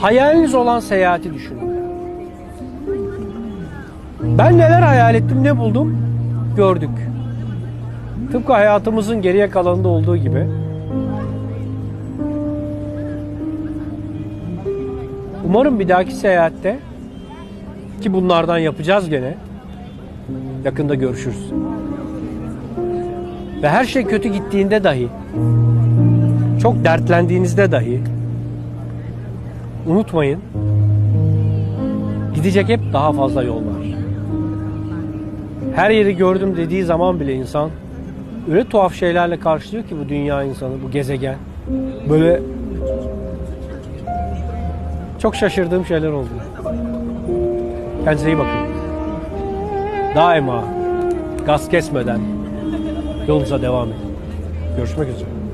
Hayaliniz olan seyahati düşünün. Ben neler hayal ettim, ne buldum? Gördük. Tıpkı hayatımızın geriye kalanında olduğu gibi. Umarım bir dahaki seyahatte ki bunlardan yapacağız gene. Yakında görüşürüz. Ve her şey kötü gittiğinde dahi, çok dertlendiğinizde dahi unutmayın. Gidecek hep daha fazla yol var. Her yeri gördüm dediği zaman bile insan öyle tuhaf şeylerle karşılıyor ki bu dünya insanı, bu gezegen. Böyle çok şaşırdığım şeyler oldu. Kendinize iyi bakın. Daima gaz kesmeden yolunuza devam edin. Görüşmek üzere.